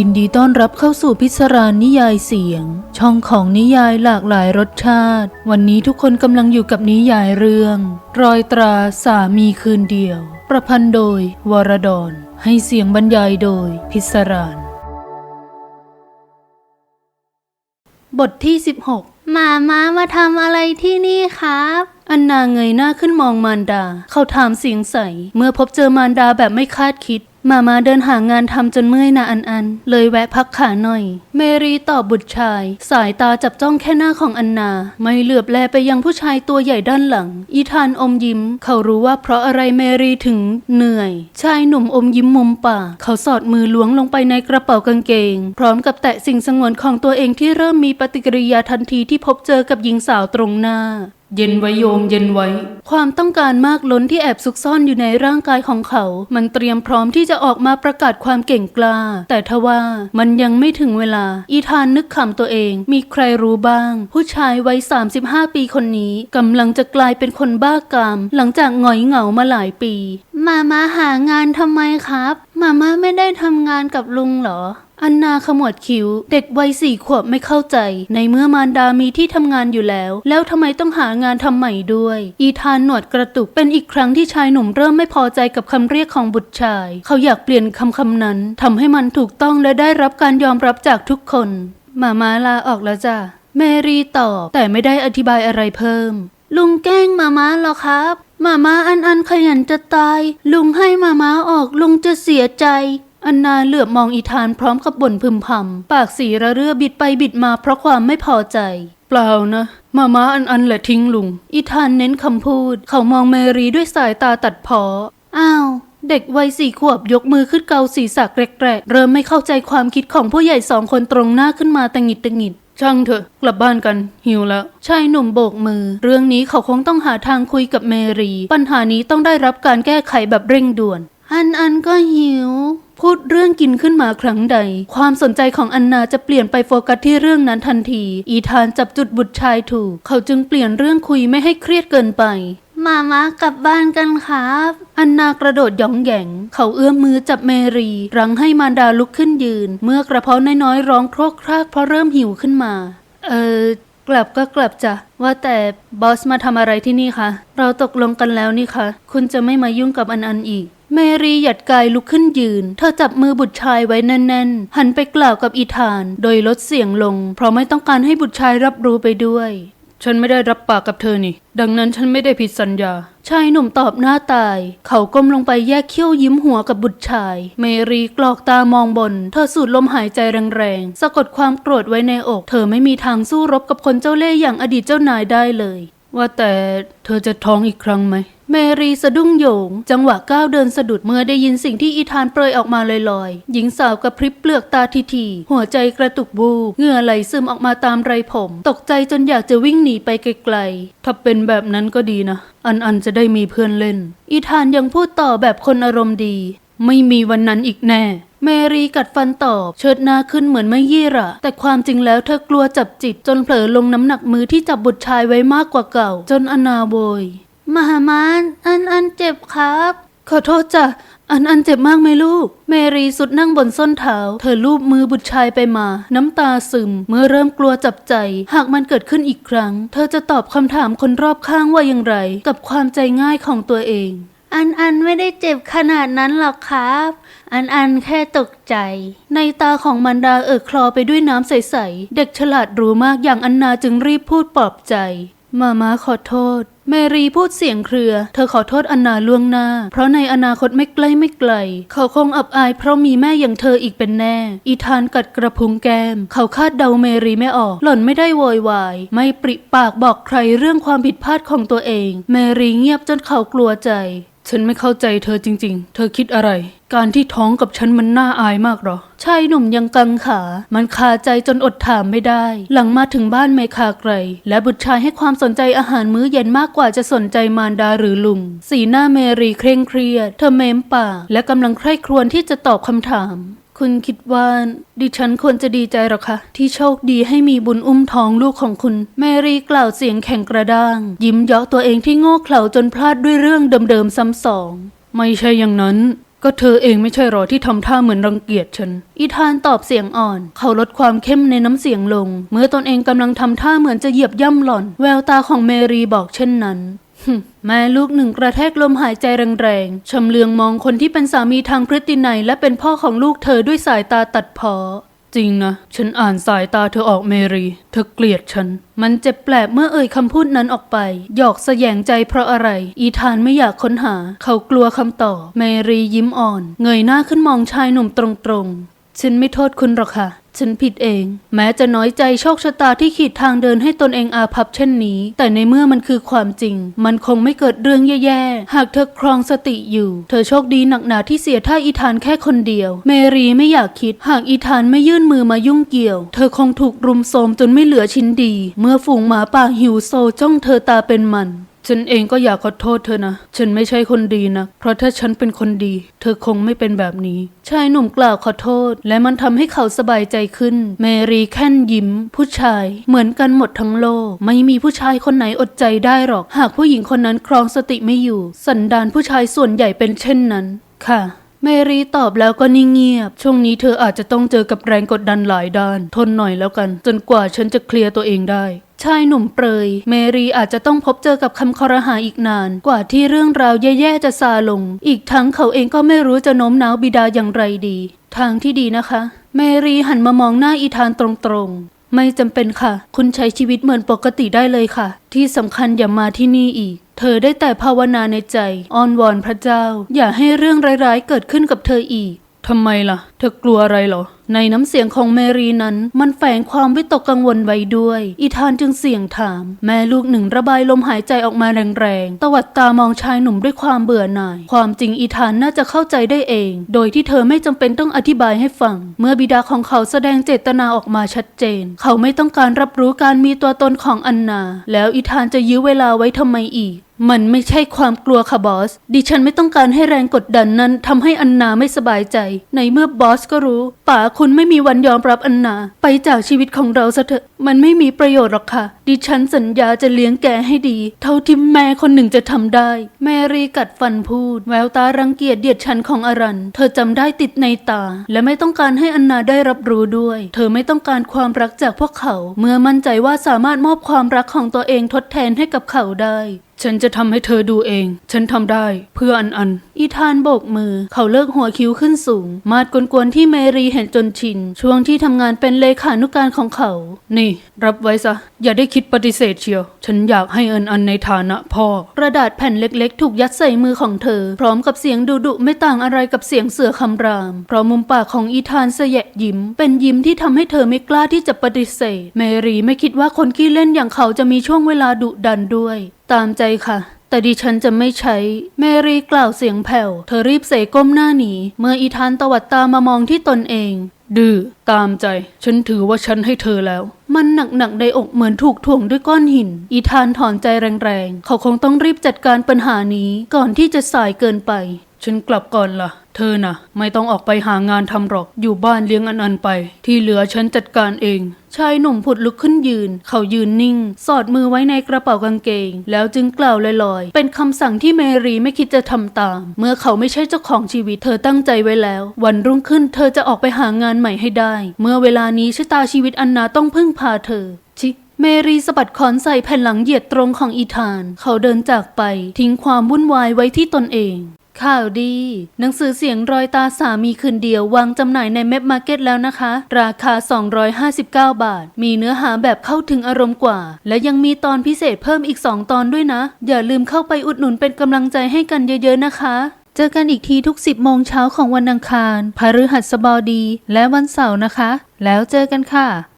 ยินดีต้อนรับเข้าสู่พิศรานนิยายเสียง ช่องของนิยายหลากหลายรสชาติ วันนี้ทุกคนกำลังอยู่กับนิยายเรื่อง รอยตราสามีคืนเดียว ประพันธ์โดยวรดรให้เสียงบรรยายโดยพิศรานบทที่ 16 มามามาทำอะไรที่นี่ครับอันนาเงยหน้าขึ้นมองมารดา เขาถามเสียงใส เมื่อพบเจอมารดาแบบไม่คาดคิด มามาเดินหางานทำจนเมื่อยนาอันอัน เลยแวะพักขาหน่อย เมรีตอบบุตรชาย สายตาจับจ้องแค่หน้าของอันนา ไม่เหลือบแลไปยังผู้ชายตัวใหญ่ด้านหลัง อีธานอมยิ้ม เขารู้ว่าเพราะอะไรเมรีถึงเหนื่อย ชายหนุ่มอมยิ้มมุมปากเขาสอดมือล้วงลงไปในกระเป๋ากางเกง พร้อมกับแตะสิ่งสงวนของตัวเองที่เริ่มมีปฏิกิริยาทันทีที่พบเจอกับหญิงสาวตรงหน้า เย็นไว้โยมเย็นไว้ ความต้องการมากล้นที่แอบซุกซ่อนอยู่ในร่างกายของเขา มันเตรียมพร้อมที่จะออกมาประกาศความเก่งกล้า แต่ทว่ามันยังไม่ถึงเวลา อีธานนึกขำตัวเอง มีใครรู้บ้าง ผู้ชายวัย 35 ปีคนนี้กำลังจะกลายเป็นคนบ้ากาม หลังจากหงอยเหงามาหลายปี มามาหางานทำไมครับ มามาไม่ได้ทำงานกับลุงเหรอ อันนาขมวดคิ้ว เด็กวัยสี่ขวบไม่เข้าใจ ในเมื่อมารดามีที่ทำงานอยู่แล้ว แล้วทำไมต้องหางานทำใหม่ด้วย อีธานหนวดกระตุกเป็นอีกครั้งที่ชายหนุ่มเริ่มไม่พอใจกับคำเรียกของบุตรชาย เขาอยากเปลี่ยนคำคำนั้นทำให้มันถูกต้องและได้รับการยอมรับจากทุกคนมามาลาออกแล้วจ้ะแมรีตอบแต่ไม่ได้อธิบายอะไรเพิ่ม ลุงแกล้งมามาหรอครับ มามาอันอันขยันจะตาย ลุงให้มามาออกลุงจะเสียใจ อันนาเหลือบมองอีธานพร้อมกับบ่นพึมพำปากสีระเรื่อบิดไปบิดมาเพราะความไม่พอใจ เปล่านะมาม้าอันอันแหละทิ้งลุง อีธานเน้นคำพูด เขามองเมรีด้วยสายตาตัดเพออ้าวเด็กวัยสี่ขวบยกมือขึ้นเกาศีรษะแกรกๆเริ่มไม่เข้าใจความคิดของผู้ใหญ่สองคนตรงหน้าขึ้นมาตังหิดตังหงิดช่างเถอะ กลับบ้านกัน หิวแล้วชายหนุ่มโบกมือ เรื่องนี้เขาคงต้องหาทางคุยกับเมรี ปัญหานี้ต้องได้รับการแก้ไขแบบเร่งด่วน อันอันก็หิว พูดเรื่องกินขึ้นมาครั้งใด ความสนใจของอันนาจะเปลี่ยนไปโฟกัสที่เรื่องนั้นทันที อีธานจับจุดบุตรชายถูก เขาจึงเปลี่ยนเรื่องคุยไม่ให้เครียดเกินไปมามากลับบ้านกันครับ อันนากระโดดหยองแหยงเขาเอื้อมมือจับเมรี รั้งให้มารดาลุกขึ้นยืน เมื่อกระเพาะน้อยๆร้องโครกครากเพราะเริ่มหิวขึ้นมา เออกลับก็กลับจ้ะ ว่าแต่บอสมาทำอะไรที่นี่คะ เราตกลงกันแล้วนี่คะ คุณจะไม่มายุ่งกับอันอันอีก เมรีหยัดกายลุกขึ้นยืน เธอจับมือบุตรชายไว้แน่นๆ หันไปกล่าวกับอีธาน โดยลดเสียงลง เพราะไม่ต้องการให้บุตรชายรับรู้ไปด้วย ฉันไม่ได้รับปากกับเธอนี่ ดังนั้นฉันไม่ได้ผิดสัญญา ชายหนุ่มตอบหน้าตาย เขาก้มลงไปแยกเขี้ยวยิ้มหัวกับบุตรชาย เมรีกรอกตามองบน เธอสูดลมหายใจแรงๆ สะกดความโกรธไว้ในอก เธอไม่มีทางสู้รบกับคนเจ้าเล่ห์อย่างอดีตเจ้านายได้เลย ว่าแต่เธอจะท้องอีกครั้งไหม เมรีสะดุ้งโยง จังหวะก้าวเดินสะดุดเมื่อได้ยินสิ่งที่อีธานเปรยออกมาลอยๆ หญิงสาวกระพริบเปลือกตาทีทีๆหัวใจกระตุกบูบเหงื่อไหลซึมออกมาตามไรผม ตกใจจนอยากจะวิ่งหนีไปไกลๆ ถ้าเป็นแบบนั้นก็ดีนะ อันอันจะได้มีเพื่อนเล่น อีธานยังพูดต่อแบบคนอารมณ์ดี ไม่มีวันนั้นอีกแน่ เมรีกัดฟันตอบ เชิดหน้าขึ้นเหมือนไม่ยี่หระแต่ความจริงแล้วเธอกลัวจับจิตจนเผลอลงน้ำหนักมือที่จับบุตรชายไว้มากกว่าเก่า จนอนาโวยมามาอันอันเจ็บครับ ขอโทษจ้ะอันอันเจ็บมากไหมลูก เมรีสุดนั่งบนส้นเท้า เธอลูบมือบุตรชายไปมา น้ำตาซึม เมื่อเริ่มกลัวจับใจ หากมันเกิดขึ้นอีกครั้ง เธอจะตอบคำถามคนรอบข้างว่าอย่างไร กับความใจง่ายของตัวเอง อันอันไม่ได้เจ็บขนาดนั้นหรอกครับ อันอันแค่ตกใจ ในตาของมันดาเอิกคลอไปด้วยน้ำใส ๆ เด็กฉลาดรู้มากอย่างอันนาจึงรีบพูดปลอบใจ มามาขอโทษเมรีพูดเสียงเครือ เธอขอโทษอันนาล่วงหน้า เพราะในอนาคตไม่ใกล้ไม่ไกล เขาคงอับอายเพราะมีแม่อย่างเธออีกเป็นแน่ อีธานกัดกระพุ้งแก้ม เขาคาดเดาเมรีไม่ออก หล่อนไม่ได้โวยวาย ไม่ปริปากบอกใครเรื่องความผิดพลาดของตัวเอง เมรีเงียบจนเขากลัวใจ ฉันไม่เข้าใจเธอจริง ๆ เธอคิดอะไร การที่ท้องกับฉันมันน่าอายมากหรอ ชายหนุ่มยังกังขา มันคาใจจนอดถามไม่ได้ หลังมาถึงบ้านเมคาไกร และบุตรชายให้ความสนใจอาหารมื้อเย็นมากกว่าจะสนใจมารดาหรือลุง สีหน้าเมรีเคร่งเครียด เธอเม้มปากและกำลังใคร่ครวญที่จะตอบคำถาม คุณคิดว่าดิฉันควรจะดีใจหรอคะ ที่โชคดีให้มีบุญอุ้มท้องลูกของคุณ แมรี่กล่าวเสียงแข็งกระด้าง ยิ้มเยาะตัวเองที่โง่เขลาจนพลาดด้วยเรื่องเดิมๆซ้ำสอง ไม่ใช่อย่างนั้นก็เธอเองไม่ใช่หรอที่ทำท่าเหมือนรังเกียจฉัน อีธานตอบเสียงอ่อน เขาลดความเข้มในน้ำเสียงลง เมื่อตนเองกำลังทำท่าเหมือนจะเหยียบย่ำหล่อน แววตาของเมรีบอกเช่นนั้น แม่ลูกหนึ่งกระแทกลมหายใจแรงๆชำเลืองมองคนที่เป็นสามีทางพฤตินัยและเป็นพ่อของลูกเธอด้วยสายตาตัดเพอจริงนะ ฉันอ่านสายตาเธอออกเมรี เธอเกลียดฉัน มันเจ็บแปลบเมื่อเอ่ยคำพูดนั้นออกไป หยอกแสยงใจเพราะอะไร อีธานไม่อยากค้นหา เขากลัวคำตอบ เมรียิ้มอ่อน เงยหน้าขึ้นมองชายหนุ่มตรงๆ ฉันไม่โทษคุณหรอกค่ะ ฉันผิดเอง แม้จะน้อยใจโชคชะตาที่ขีดทางเดินให้ตนเองอาภัพเช่นนี้ แต่ในเมื่อมันคือความจริง มันคงไม่เกิดเรื่องแย่ๆ หากเธอครองสติอยู่ เธอโชคดีหนักหนาที่เสียท่าอีธานแค่คนเดียว เมรีไม่อยากคิด หากอีธานไม่ยื่นมือมายุ่งเกี่ยว เธอคงถูกรุมโทรมจนไม่เหลือชิ้นดี เมื่อฝูงหมาป่าหิวโซจ้องเธอตาเป็นมัน ฉันเองก็อยากขอโทษเธอนะ ฉันไม่ใช่คนดีนะ เพราะถ้าฉันเป็นคนดี เธอคงไม่เป็นแบบนี้ ชายหนุ่มกล่าวขอโทษ และมันทำให้เขาสบายใจขึ้น เมรีแค่นยิ้ม ผู้ชาย เหมือนกันหมดทั้งโลก ไม่มีผู้ชายคนไหนอดใจได้หรอก หากผู้หญิงคนนั้นครองสติไม่อยู่ สันดานผู้ชายส่วนใหญ่เป็นเช่นนั้น ค่ะ เมรีตอบแล้วก็นิ่งเงียบ ช่วงนี้เธออาจจะต้องเจอกับแรงกดดันหลายด้าน ทนหน่อยแล้วกัน จนกว่าฉันจะเคลียร์ตัวเองได้ชายหนุ่มเปรย เมรีอาจจะต้องพบเจอกับคำคอรหาอีกนาน กว่าที่เรื่องราวแย่ๆจะซาลง อีกทั้งเขาเองก็ไม่รู้จะโน้มน้าวบิดาอย่างไรดี ทางที่ดีนะคะ เมรีหันมามองหน้าอีธานตรงๆ ไม่จำเป็นค่ะ คุณใช้ชีวิตเหมือนปกติได้เลยค่ะ ที่สำคัญอย่ามาที่นี่อีก เธอได้แต่ภาวนาในใจอ้อนวอนพระเจ้า อย่าให้เรื่องร้ายๆเกิดขึ้นกับเธออีกทำไมล่ะ เธอกลัวอะไรเหรอ ในน้ำเสียงของเมรีนั้น มันแฝงความวิตกกังวลไว้ด้วย อีธานจึงเสี่ยงถาม แม่ลูกหนึ่งระบายลมหายใจออกมาแรงๆ ตวัดตามองชายหนุ่มด้วยความเบื่อหน่าย ความจริงอีธานน่าจะเข้าใจได้เอง โดยที่เธอไม่จำเป็นต้องอธิบายให้ฟัง เมื่อบิดาของเขาแสดงเจตนาออกมาชัดเจน เขาไม่ต้องการรับรู้การมีตัวตนของอันนา แล้วอีธานจะยื้อเวลาไว้ทำไมอีกมันไม่ใช่ความกลัวค่ะบอส ดิฉันไม่ต้องการให้แรงกดดันนั้นทำให้อันนาไม่สบายใจ ในเมื่อบอสก็รู้ ป๋าคุณไม่มีวันยอมรับอันนา ไปจากชีวิตของเราซะเถอะ มันไม่มีประโยชน์หรอกค่ะ ดิฉันสัญญาจะเลี้ยงแกให้ดี เท่าที่แม่คนหนึ่งจะทำได้ แมรี่กัดฟันพูด แววตารังเกียจเดียดฉันของอรัน เธอจำได้ติดในตา และไม่ต้องการให้อันนาได้รับรู้ด้วย เธอไม่ต้องการความรักจากพวกเขา เมื่อมั่นใจว่าสามารถมอบความรักของตัวเองทดแทนให้กับเขาได้ ฉันจะทำให้เธอดูเอง ฉันทำได้เพื่ออันอัน อีธานโบกมือ เขาเลิกหัวคิ้วขึ้นสูง มาดกวนๆที่เมรีเห็นจนชิน ช่วงที่ทำงานเป็นเลขานุการของเขา นี่ รับไว้ซะ อย่าได้คิดปฏิเสธเชียว ฉันอยากให้อันอันในฐานะพ่อกระดาษแผ่นเล็กๆ ถูกยัดใส่มือของเธอ พร้อมกับเสียงดุดุไม่ต่างอะไรกับเสียงเสือคำราม เพราะมุมปากของอีธานเสยะยิ้ม เป็นยิ้มที่ทำให้เธอไม่กล้าที่จะปฏิเสธ เมรีไม่คิดว่าคนขี้เล่นอย่างเขาจะมีช่วงเวลาดุดันด้วย ตามใจค่ะ แต่ดิฉันจะไม่ใช้เมรีกล่าวเสียงแผ่ว เธอรีบเสยก้มหน้าหนี เมื่ออีธานตวัดตามามองที่ตนเอง ดื้อตามใจ ฉันถือว่าฉันให้เธอแล้ว มันหนักๆในอกเหมือนถูกถ่วงด้วยก้อนหิน อีธานถอนใจแรงๆ เขาคงต้องรีบจัดการปัญหานี้ก่อนที่จะสายเกินไป ฉันกลับก่อนล่ะ เธอน่ะ ไม่ต้องออกไปหางานทำหรอก อยู่บ้านเลี้ยงอันอันไป ที่เหลือฉันจัดการเอง ชายหนุ่มผุดลุกขึ้นยืน เขายืนนิ่ง สอดมือไว้ในกระเป๋ากางเกง แล้วจึงกล่าวลอยๆ เป็นคำสั่งที่เมรีไม่คิดจะทำตาม เมื่อเขาไม่ใช่เจ้าของชีวิต เธอตั้งใจไว้แล้ว วันรุ่งขึ้นเธอจะออกไปหางานใหม่ให้ได้ เมื่อเวลานี้ชะตาชีวิตอันนาต้องพึ่งพาเธอชิเมรีสะบัดคอนใส่แผ่นหลังเหยียดตรงของอีธาน เขาเดินจากไป ทิ้งความวุ่นวายไว้ที่ตนเอง ข่าวดี หนังสือเสียงรอยตาสามีคืนเดียววางจำหน่ายในเม p มาร์เก็ตแล้วนะคะ ราคา 259 บาท มีเนื้อหาแบบเข้าถึงอารมณ์กว่า และยังมีตอนพิเศษเพิ่มอีก 2 ตอนด้วยนะ อย่าลืมเข้าไปอุดหนุนเป็นกำลังใจให้กันเยอะๆนะคะเจอกันอีกทีทุก 10 โมงเช้าของวันอังคาร พฤหัสบดี และวันเสาร์นะคะ แล้วเจอกันค่ะ